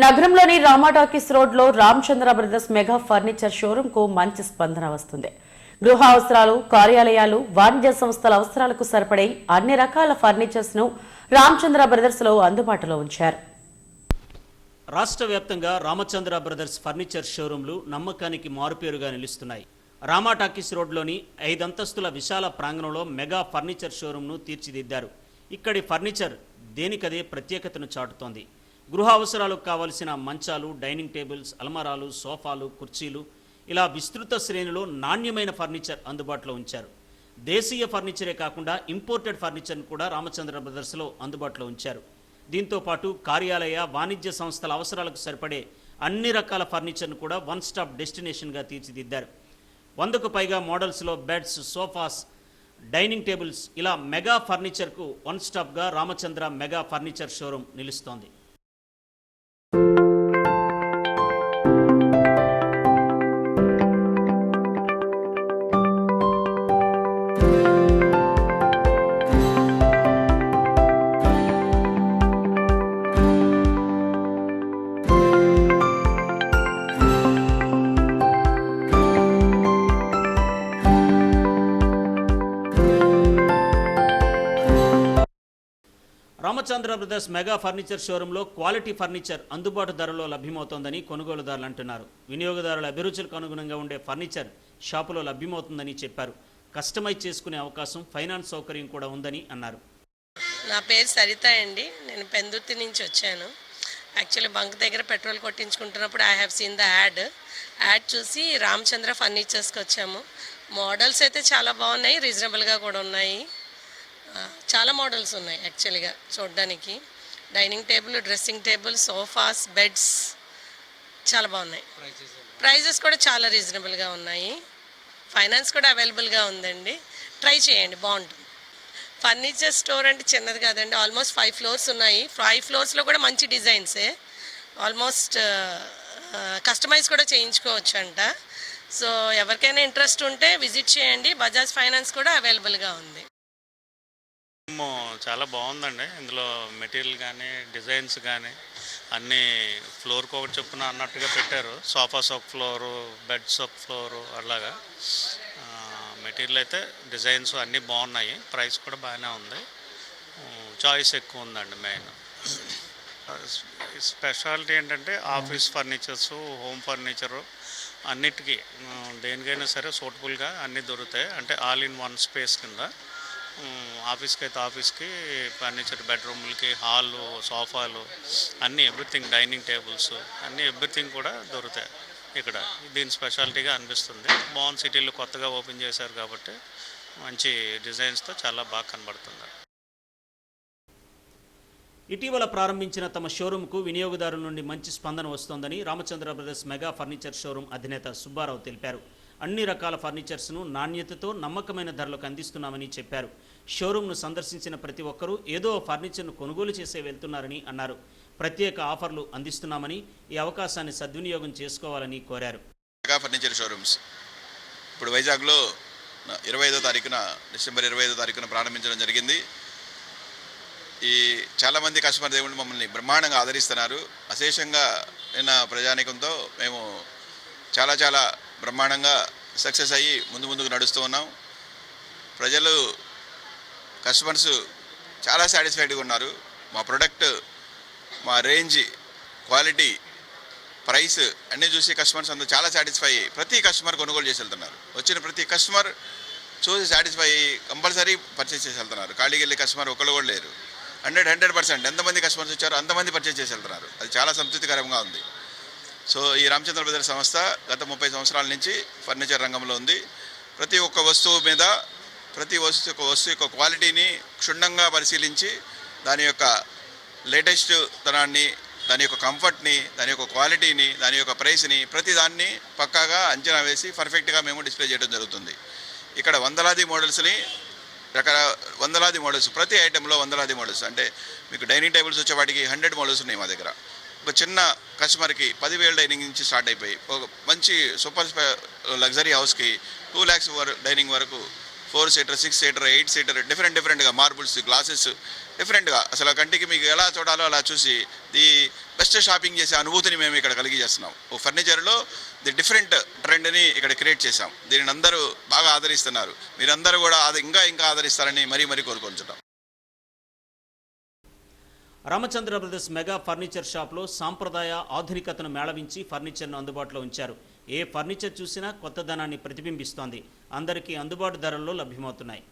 నగరంలోని రామాటాకీస్ రోడ్లో Ramachandra brothers mega furniture షోరూమ్కు మంచి స్పందన వస్తుంది. గృహ అవసరాలు కార్యాలయాలు వాణిజ్య సంస్థల అవసరాలకు సరిపడే అన్ని రకాల ఫర్నిచర్స్ను రామచంద్ర బ్రదర్స్లో అందుబాటులో ఉంచారు. రాష్ట్ర వ్యాప్తంగా రామచంద్ర బ్రదర్స్ ఫర్నిచర్ షోరూంలు నమ్మకానికి మారుపేరుగా నిలుస్తున్నాయి. రామా టాకీస్ రోడ్లోని ఐదంతస్తుల విశాల ప్రాంగణంలో మెగా ఫర్నిచర్ షోరూంను తీర్చిదిద్దారు. ఇక్కడి ఫర్నిచర్ దేనికదే ప్రత్యేకతను చాటుతోంది. గృహ అవసరాలకు కావలసిన మంచాలు డైనింగ్ టేబుల్స్ అల్మారాలు సోఫాలు కుర్చీలు ఇలా విస్తృత శ్రేణిలో నాణ్యమైన ఫర్నిచర్ అందుబాటులో ఉంచారు. దేశీయ ఫర్నిచరే కాకుండా ఇంపోర్టెడ్ ఫర్నిచర్ను కూడా రామచంద్ర బ్రదర్స్లో అందుబాటులో ఉంచారు. దీంతో పాటు కార్యాలయ వాణిజ్య సంస్థల అవసరాలకు సరిపడే అన్ని రకాల ఫర్నిచర్ను కూడా వన్ స్టాప్ డెస్టినేషన్గా తీర్చిదిద్దారు. వందకు పైగా మోడల్స్లో బెడ్స్ సోఫాస్ డైనింగ్ టేబుల్స్ ఇలా మెగా ఫర్నిచర్కు వన్ స్టాప్గా రామచంద్ర మెగా ఫర్నిచర్ షోరూమ్ నిలుస్తోంది. రామచంద్ర బ్రదర్స్ మెగా ఫర్నిచర్ షోరూంలో క్వాలిటీ ఫర్నిచర్ అందుబాటు ధరలో లభ్యమవుతోందని కొనుగోలుదారులు అంటున్నారు. వినియోగదారుల అభిరుచులకు అనుగుణంగా ఉండే ఫర్నిచర్ షాపులో లభ్యమవుతుందని చెప్పారు. కస్టమైజ్ చేసుకునే అవకాశం ఫైనాన్స్ సౌకర్యం కూడా ఉందని అన్నారు. నా పేరు సరిత అండి. నేను పెందుర్తి నుంచి వచ్చాను. యాక్చువల్లీ బంక్ దగ్గర petrol కొట్టించుకుంటున్నప్పుడు I have seen the ad ad చూసి రామచంద్ర ఫర్నిచర్స్కి వచ్చాము. మోడల్స్ అయితే చాలా బాగున్నాయి రీజనబుల్గా కూడా ఉన్నాయి. చాలా మోడల్స్ ఉన్నాయి యాక్చువల్గా చూడడానికి. Dining table dressing table sofas beds చాలా బాగున్నాయి. ప్రైజెస్ కూడా చాలా రీజనబుల్గా ఉన్నాయి. ఫైనాన్స్ కూడా అవైలబుల్గా ఉందండి. ట్రై చేయండి బాగుంటుంది. ఫర్నిచర్ స్టోర్ అంటే చిన్నది కాదండి ఆల్మోస్ట్ ఫైవ్ ఫ్లోర్స్ ఉన్నాయి. ఫైవ్ ఫ్లోర్స్లో కూడా మంచి డిజైన్సే. ఆల్మోస్ట్ కస్టమైజ్ కూడా చేయించుకోవచ్చు అంట సో ఎవరికైనా ఇంట్రెస్ట్ ఉంటే విజిట్ చేయండి. బజాజ్ ఫైనాన్స్ కూడా అవైలబుల్గా ఉంది. చాలా బాగుందండి. ఇందులో మెటీరియల్ కానీ డిజైన్స్ కానీ అన్నీ ఫ్లోర్కి ఒకటి చొప్పున అన్నట్టుగా పెట్టారు. సోఫాస్ ఒక ఫ్లోరు బెడ్స్ ఒక ఫ్లోరు అలాగా మెటీరియల్ అయితే డిజైన్స్ అన్నీ బాగున్నాయి. ప్రైస్ కూడా బాగానే ఉంది. చాయిస్ ఎక్కువ ఉందండి మెయిన్. స్పెషాలిటీ ఏంటంటే ఆఫీస్ ఫర్నిచర్స్ హోమ్ ఫర్నిచరు అన్నిటికీ. దేనికైనా సరే సూటబుల్గా అన్నీ దొరుకుతాయి. అంటే ఆల్ ఇన్ వన్ స్పేస్ కింద. ఆఫీస్కి అయితే ఆఫీస్కి ఫర్నిచర్ బెడ్రూమ్లకి హాలు సోఫాలు అన్నీ ఎవ్రీథింగ్ డైనింగ్ టేబుల్స్ అన్నీ ఎవ్రీథింగ్ కూడా దొరుకుతాయి ఇక్కడ. దీని స్పెషాలిటీగా అనిపిస్తుంది. బాన్ సిటీలో కొత్తగా ఓపెన్ చేశారు కాబట్టి మంచి డిజైన్స్తో చాలా బాగా కనబడుతుంది. ఇటీవల ప్రారంభించిన తమ షోరూంకు వినియోగదారుల నుండి మంచి స్పందన వస్తోందని Ramachandra brothers mega furniture showroom అధినేత సుబ్బారావు తెలిపారు. అన్ని రకాల ఫర్నిచర్స్ను నాణ్యతతో నమ్మకమైన ధరలకు అందిస్తున్నామని చెప్పారు. షోరూంను సందర్శించిన ప్రతి ఒక్కరూ ఏదో ఫర్నిచర్ను కొనుగోలు చేసే వెళ్తున్నారని అన్నారు. ప్రత్యేక ఆఫర్లు అందిస్తున్నామని ఈ అవకాశాన్ని సద్వినియోగం చేసుకోవాలని కోరారు. Furniture showrooms. ఇప్పుడు వైజాగ్లో ఇరవై ఐదో తారీఖున డిసెంబర్ ఇరవై ఐదో తారీఖున ప్రారంభించడం జరిగింది. ఈ చాలామంది కస్టమర్ దేవుళ్ళు మమ్మల్ని బ్రహ్మాండంగా ఆదరిస్తున్నారు. అశేషంగా నిన్న ప్రజానీకంతో మేము చాలా చాలా బ్రహ్మాండంగా సక్సెస్ అయ్యి ముందు ముందుకు నడుస్తూ ఉన్నాం. ప్రజలు కస్టమర్స్ చాలా సాటిస్ఫైడ్గా ఉన్నారు. మా ప్రొడక్ట్ మా రేంజ్ క్వాలిటీ ప్రైస్ అన్నీ చూసి కస్టమర్స్ అందరూ చాలా సాటిస్ఫై అయ్యి ప్రతి కస్టమర్ కొనుగోలు చేసి వెళ్తున్నారు. వచ్చిన ప్రతి కస్టమర్ చూసి సాటిస్ఫై అయ్యి కంపల్సరీ పర్చేస్ చేసి వెళ్తున్నారు. ఖాళీకి వెళ్ళి కస్టమర్ ఒకళ్ళు కూడా లేరు. హండ్రెడ్ హండ్రెడ్ పర్సెంట్ ఎంతమంది కస్టమర్స్ వచ్చారో అంతమంది పర్చేస్ చేసి వెళ్తున్నారు. అది చాలా సంతృప్తికరంగా ఉంది. సో ఈ రామచంద్ర బ్రదర్ సంస్థ గత ముప్పై సంవత్సరాల నుంచి ఫర్నిచర్ రంగంలో ఉంది. ప్రతి ఒక్క వస్తువు మీద ప్రతి వస్తువు యొక్క వస్తువు యొక్క క్వాలిటీని క్షుణ్ణంగా పరిశీలించి దాని యొక్క లేటెస్ట్ తనాన్ని దాని యొక్క కంఫర్ట్ని దాని యొక్క క్వాలిటీని దాని యొక్క ప్రైస్ని ప్రతి దాన్ని పక్కాగా అంచనా వేసి పర్ఫెక్ట్గా మేము డిస్ప్లే చేయడం జరుగుతుంది. ఇక్కడ వందలాది మోడల్స్ని రకర వందలాది మోడల్స్ ప్రతి ఐటెంలో వందలాది మోడల్స్. అంటే మీకు డైనింగ్ టేబుల్స్ వచ్చే వాటికి హండ్రెడ్ మోడల్స్ ఉన్నాయి మా దగ్గర. ఒక చిన్న కస్టమర్కి పదివేల డైనింగ్ నుంచి స్టార్ట్ అయిపోయి ఒక మంచి సూపర్ లగ్జరీ హౌస్కి టూ ల్యాక్స్ డైనింగ్ వరకు four seater six seater eight seater different డిఫరెంట్గా మార్బుల్స్ గ్లాసెస్ డిఫరెంట్గా అసలు కంటికి మీకు ఎలా చూడాలో అలా చూసి ది బెస్ట్ షాపింగ్ చేసే అనుభూతిని మేము ఇక్కడ కలిగి చేస్తున్నాం ఓ ఫర్నిచర్లో ది డిఫరెంట్ ట్రెండ్ని ఇక్కడ క్రియేట్ చేశాం. దీనిని అందరూ బాగా ఆదరిస్తున్నారు. మీరందరూ కూడా అది ఇంకా ఇంకా ఆదరిస్తారని మరీ మరీ కోరుకుంటున్నాం. రామచంద్ర బ్రదర్స్ మెగా ఫర్నిచర్ షాప్లో సాంప్రదాయ ఆధునికతను మేళవించి ఫర్నిచర్ను అందుబాటులో ఉంచారు. ఏ ఫర్నిచర్ చూసినా కొత్తదనాన్ని ప్రతిబింబిస్తోంది. అందరికీ అందుబాటు ధరల్లో లభ్యమవుతున్నాయి.